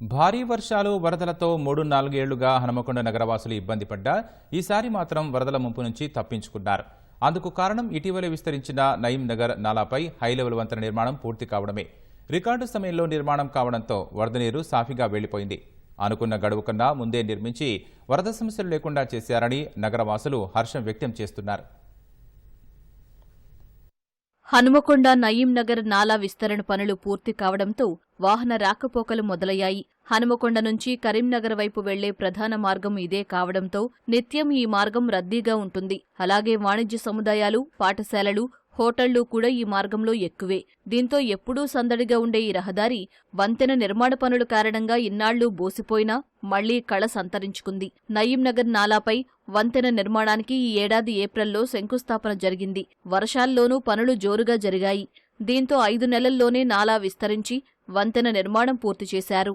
భారీ వర్షాలు వరదలతో మూడు నాలుగేళ్ళుగా హనుమకొండ నగరవాసులు ఇబ్బంది పడ్డా ఈసారి మాత్రం వరదల ముంపు నుంచి తప్పించుకున్నారు. అందుకు కారణం ఇటీవలే విస్తరించిన నయీం నగర్ నాలాపై హైలెవెల్ వంతెన నిర్మాణం పూర్తి కావడమే. రికార్డు సమయంలో నిర్మాణం కావడంతో వరద నీరు సాఫీగా వెళ్ళిపోయింది అనుకున్న గడువు కన్నా ముందే నిర్మించి వరద సమస్యలు లేకుండా చేశారని నగరవాసులు హర్షం వ్యక్తం చేస్తున్నారు. హనుమకొండ నయీం నగర్ నాలా విస్తరణ పనులు పూర్తి కావడంతో వాహన రాకపోకలు మొదలయ్యాయి. హనుమకొండ నుంచి కరీంనగర్ వైపు వెళ్ళే ప్రధాన మార్గం ఇదే కావడంతో నిత్యం ఈ మార్గం రద్దీగా ఉంటుంది. అలాగే వాణిజ్య సముదాయాలు పాఠశాలలు హోటళ్ళు కూడా ఈ మార్గంలో ఎక్కువే. దీంతో ఎప్పుడూ సందడిగా ఉండే ఈ రహదారి వంతెన నిర్మాణ పనుల కారణంగా ఇన్నాళ్ళు బోసిపోయినా మళ్ళీ కళ సంతరించుకుంది. నయీంనగర్ నాలాపై వంతెన నిర్మాణానికి ఈ ఏడాది ఏప్రిల్లో శంకుస్థాపన జరిగింది. వర్షాల్లోనూ పనులు జోరుగా జరిగాయి. దీంతో ఐదు నెలల్లోనే నాలా విస్తరించి వంతెన నిర్మాణం పూర్తి చేశారు.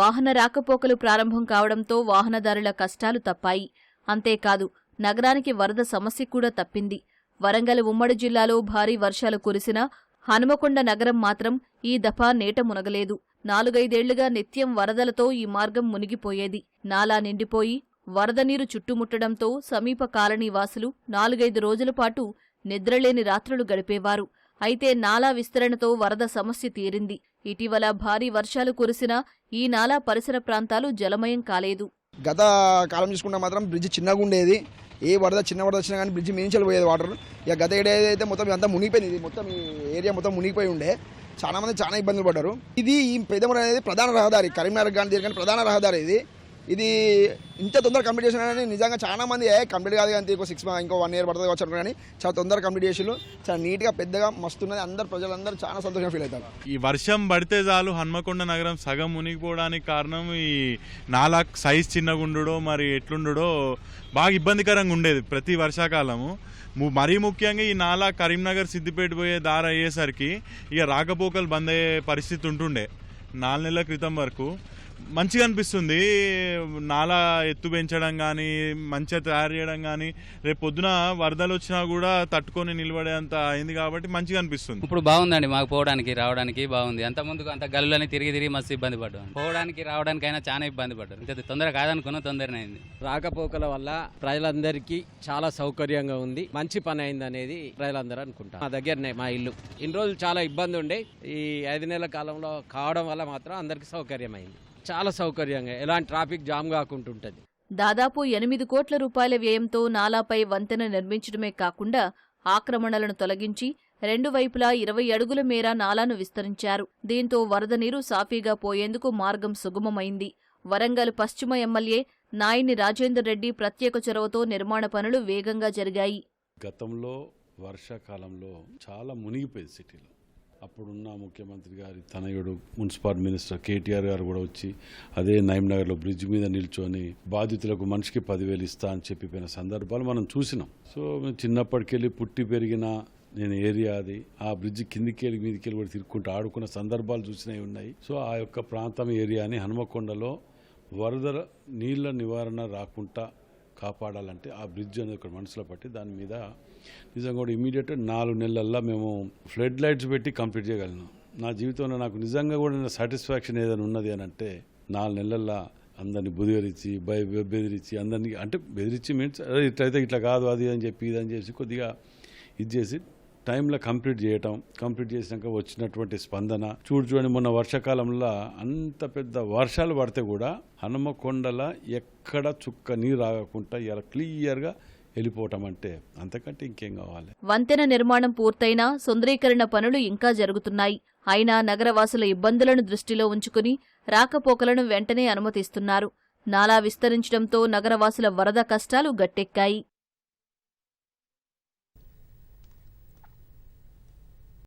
వాహన రాకపోకలు ప్రారంభం కావడంతో వాహనదారుల కష్టాలు తప్పాయి. అంతేకాదు నగరానికి వరద సమస్య కూడా తప్పింది. వరంగల్ ఉమ్మడి జిల్లాలో భారీ వర్షాలు కురిసినా హనుమకొండ నగరం మాత్రం ఈ దఫా నేట మునగలేదు. నాలుగైదేళ్ళుగా నిత్యం వరదలతో ఈ మార్గం మునిగిపోయేది. నాలా నిండిపోయి వరద నీరు చుట్టుముట్టడంతో సమీప కాలనీ వాసులు నాలుగైదు రోజుల పాటు నిద్రలేని రాత్రులు గడిపేవారు. అయితే నాలా విస్తరణతో వరద సమస్య తీరింది. ఇటీవల భారీ వర్షాలు కురిసినా ఈ నాలా పరిసర ప్రాంతాలు జలమయం కాలేదు. గత కాలం చూసుకుంటే మాత్రం బ్రిడ్జ్ చిన్నగా ఉండేది. ఏ వరద చిన్న వరద వచ్చినా కానీ బ్రిడ్జ్ మించి పోయేది వాటర్. ఇక గత ఏడాది అయితే మొత్తం అంతా మునిగిపోయింది. ఇది మొత్తం ఈ ఏరియా మొత్తం మునిగిపోయి ఉండే. చాలా మంది చాలా ఇబ్బందులు పడ్డారు. ఇది ఈ పెదమర అనేది ప్రధాన రహదారి. కరీంనగర్ గాంధీ కానీ ప్రధాన రహదారి ఇది. ఇది ఇంత తొందరగా కంప్లీట్ చేసిన కానీ నిజంగా చాలా మంది ఏ కంప్లీట్ కాదు కానీ ఇంకో సిక్స్ ఇంకో వన్ ఇయర్ పడుతుంది వచ్చారు కానీ చాలా తొందరగా కంప్లీట్ చేసిళ్ళు చాలా నీట్గా పెద్దగా మస్తున్నది అందరు ప్రజలందరూ చాలా సంతోషంగా ఫీల్ అవుతారు. ఈ వర్షం పడితే చాలు హన్మకొండ నగరం సగం మునిగిపోవడానికి కారణం ఈ నాలా సైజ్ చిన్నగుండుడో మరి ఎట్లుండడో బాగా ఇబ్బందికరంగా ఉండేది ప్రతి వర్షాకాలము. మరీ ముఖ్యంగా ఈ నాలా కరీంనగర్ సిద్దిపేట పోయే దారి అయ్యేసరికి ఇక రాకపోకలు బంద్ అయ్యే పరిస్థితి ఉంటుండే. నాలుగు నెలల క్రితం వరకు మంచిగా అనిపిస్తుంది. నాలా ఎత్తు పెంచడం కానీ మంచిగా తయారు చేయడం కానీ రేపు పొద్దున వరదలు వచ్చినా కూడా తట్టుకొని నిలబడేంత అయింది కాబట్టి మంచిగా అనిపిస్తుంది. ఇప్పుడు బాగుందండి మాకు పోవడానికి రావడానికి బాగుంది. అంత ముందుకు అంత గల్లులని తిరిగి తిరిగి మస్తు ఇబ్బంది పడ్డాం. పోవడానికి రావడానికైనా చాలా ఇబ్బంది పడ్డారు. ఇంకా తొందర కాదనుకున్నా తొందరనే అయింది రాకపోకల వల్ల ప్రజలందరికీ చాలా సౌకర్యంగా ఉంది. మంచి పని అయింది అనేది ప్రజలందరూ అనుకుంటారు. మా దగ్గరనే మా ఇల్లు. ఇన్ని రోజులు చాలా ఇబ్బంది ఉండే. ఈ ఐదు నెలల కాలంలో కావడం వల్ల మాత్రం అందరికీ సౌకర్యం అయింది చాలా సౌకర్యంగా ఎలాంటి ట్రాఫిక్ జామ్ కాకుండా ఉంటుంది. దాదాపు ఎనిమిది కోట్ల రూపాయల వ్యయంతో నాలాపై వంతెన నిర్మించడమే కాకుండా ఆక్రమణలను తొలగించి రెండు వైపులా ఇరవై అడుగుల మేర నాలాను విస్తరించారు. దీంతో వరద నీరు సాఫీగా పోయేందుకు మార్గం సుగమమైంది. వరంగల్ పశ్చిమ ఎమ్మెల్యే నాయిని రాజేందర్ రెడ్డి ప్రత్యేక చొరవతో నిర్మాణ పనులు వేగంగా జరిగాయి. గతంలో వర్షాకాలంలో చాలా మునిగిపోయింది సిటీలో. అప్పుడున్న ముఖ్యమంత్రి గారి తనయుడు మున్సిపల్ మినిస్టర్ కేటీఆర్ గారు కూడా వచ్చి అదే నగర్లో బ్రిడ్జ్ మీద నిల్చొని బాధితులకు మనిషికి పదివేలు ఇస్తా అని చెప్పిపోయిన సందర్భాలు మనం చూసినాం. సో మేము చిన్నప్పటికెళ్ళి పుట్టి పెరిగిన నేను ఏరియా అది ఆ బ్రిడ్జ్ కిందికి వెళ్ళి మీదికి వెళ్ళి కూడా తిరుక్కుంటూ ఆడుకున్న సందర్భాలు చూసినవి ఉన్నాయి. సో ఆ యొక్క ప్రాంతం ఏరియాని హనుమకొండలో వరద నీళ్ళ నివారణ రాకుండా కాపాడాలంటే ఆ బ్రిడ్జ్ అనేది ఒక మనసులో పట్టి దాని మీద నిజంగా కూడా ఇమీడియట్ నాలుగు నెలల్లో మేము ఫ్లడ్ లైట్స్ పెట్టి కంప్లీట్ చేయగలను నా జీవితంలో నాకు నిజంగా కూడా సాటిస్ఫాక్షన్ ఏదైనా ఉన్నది అని అంటే నాలుగు నెలల్లో అందరిని బుదిగరించి భయ బెదిరించి అందరినీ అంటే బెదిరించి మీన్స్ ఇట్లయితే ఇట్లా కాదు అది అని చెప్పి ఇది అని చేసి కొద్దిగా ఇది చేసి టైంలో కంప్లీట్ చేయటం కంప్లీట్ చేసినాక వచ్చినటువంటి స్పందన. చూడు చూడండి మొన్న వర్షాకాలంలో అంత పెద్ద వర్షాలు పడితే కూడా హనుమకొండల ఎక్కడ చుక్క నీరు ఆగకుండా ఇలా క్లియర్గా వెళ్ళిపోవటం అంటే అంతకంటే ఇంకేం కావాలి? వంతెన నిర్మాణం పూర్తయినా సుందరీకరణ పనులు ఇంకా జరుగుతున్నాయి. అయినా నగరవాసుల ఇబ్బందులను దృష్టిలో ఉంచుకుని రాకపోకలను వెంటనే అనుమతిస్తున్నారు. నాలా విస్తరించడంతో నగరవాసుల వరద కష్టాలు గట్టెక్కాయి.